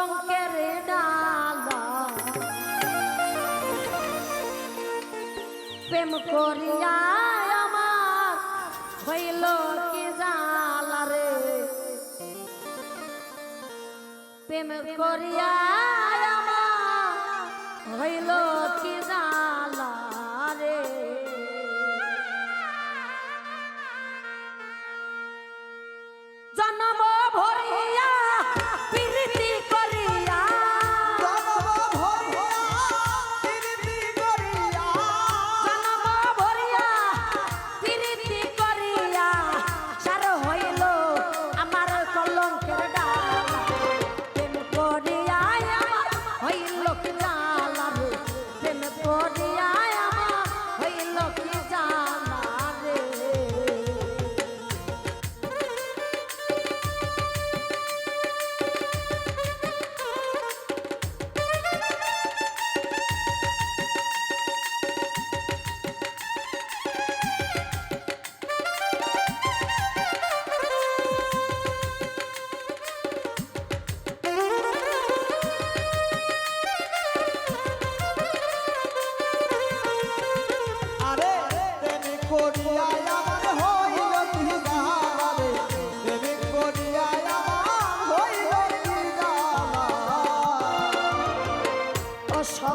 কলঙ্কের ডালা। প্রেম করিয়া আমার হইল কি জালা রে। প্রেম করিয়া আমার হইল কি জালা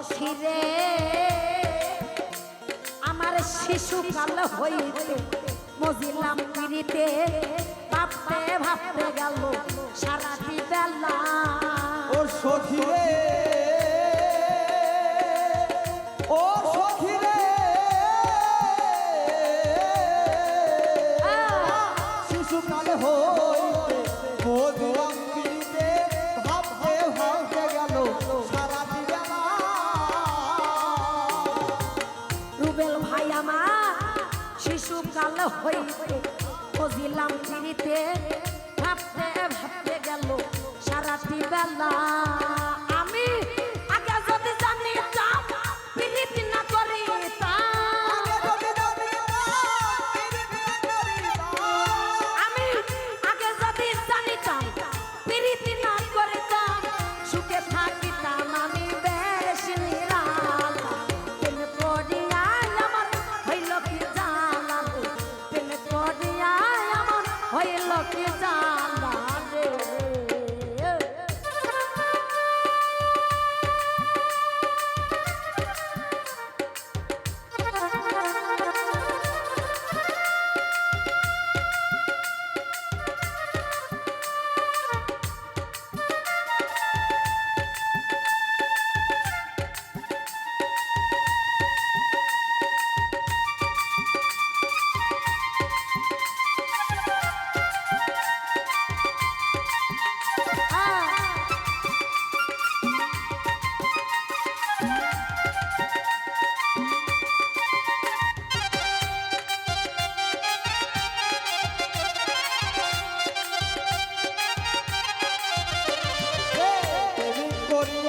শিরে আমার শিশুকাল হইতে মজিলাম পিড়িতে ভাবতে ভাবতে গেল সারা হইতে বুঝিলাম চিনিতে ভাবতে ভাবতে গেল সারাটি বেলা।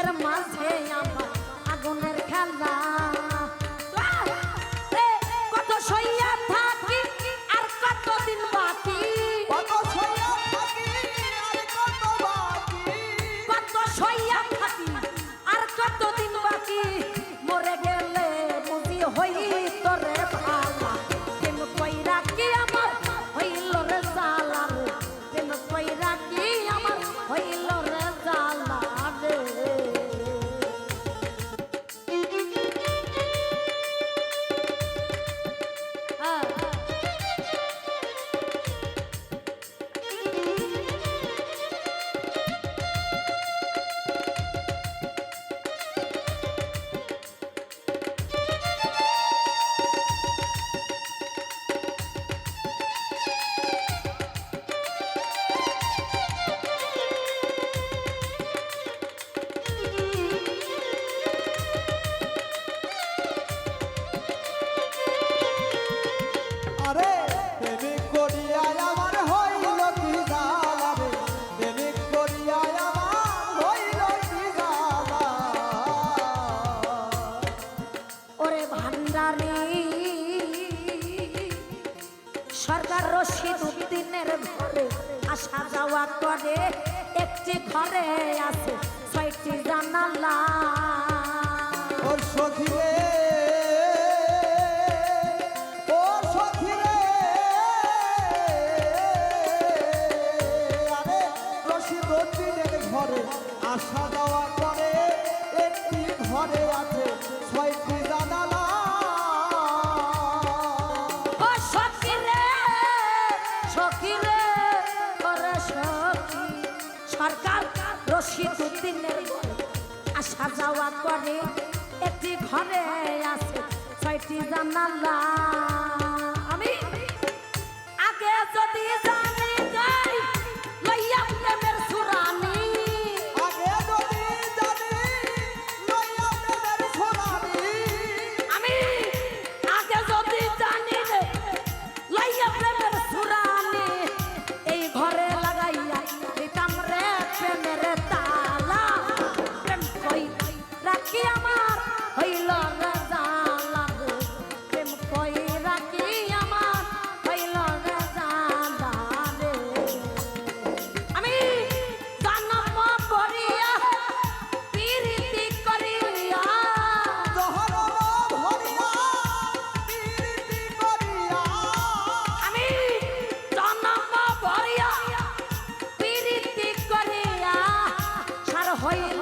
বুকের মাঝে আমার আগুনের খেলা। কত সইয়া থাকি আর কতদিন বাকি? কত সইয়া থাকি আর কত বাকি? কত সইয়া আসা করে একটি ঘরে আছে ছয়টি জানালা। ঘরে আসা যাওয়া করে একটি ঘরে আছে ছয়টি রশিদ আসা যাওয়া করে। একটি ঘরে আছে ছয়টি জানালা। আমি আগে যদি জানি লইয়া 可以